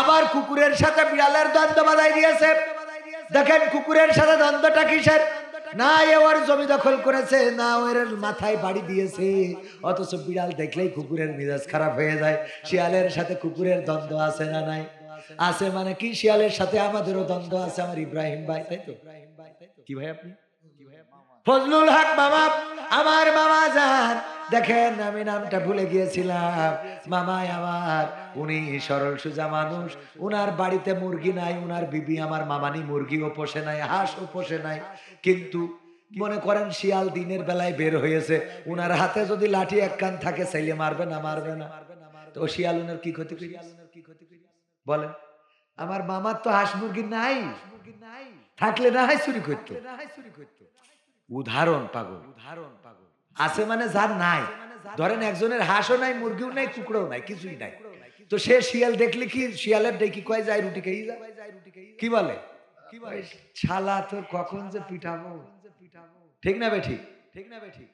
আবার কুকুরের সাথে বিড়ালের দ্বন্দ্ব বাধাই দিয়েছে। দেখেন, কুকুরের সাথে দ্বন্দ্বটা কিসের? না, এ ওর জমি দখল করেছে, না ওর মাথায় বাড়ি দিয়েছে। অথচ বিড়াল দেখলেই কুকুরের মেজাজ খারাপ হয়ে যায়। শিয়ালের সাথে কুকুরের দ্বন্দ্ব আছে না নাই? আছে মানে কি? শিয়ালের সাথে আমাদেরও দ্বন্দ্ব আছে, আমার ইব্রাহিম ভাই, তাই তো? কি ভাই আপনি? ফজলুল হক মামা, আমার মামা যান দেখেন, আমি নামটা ভুলে গিয়েছিলাম। মামাই আমার, উনি সরল সুজা মানুষ। উনার বাড়িতে মুরগি নাই, উনার বিবি আমার মামানি মুরগিও পোষে নাই, হাঁসও পোষে নাই। কিন্তু মনে করেন, শিয়াল দিনের বেলায় বের হয়েছে। উনার হাতে যদি লাঠি এক কান থাকে, চাইলে মারবে না মারবে না। তো শিয়াল উনার কি ক্ষতি করি বলেন, আমার মামার তো হাঁস মুরগি নাই। থাকলে না হয় চুরি করতো। উদাহরণ পাগল উদাহরণ পাগল। আছে মানে যার নাই। ধরেন একজনের হাঁসও নাই মুরগিও নাই কুকুরও নাই কিছুই নাই। তো সে শিয়াল দেখলে কি শিয়ালের ডেকি কয় যায় রুটি খেয়ে যায়? কি বলে? কি বলে? শালা তোর কখন যে পিঠাবো? ঠিক না বে ঠিক ঠিক না বে ঠিক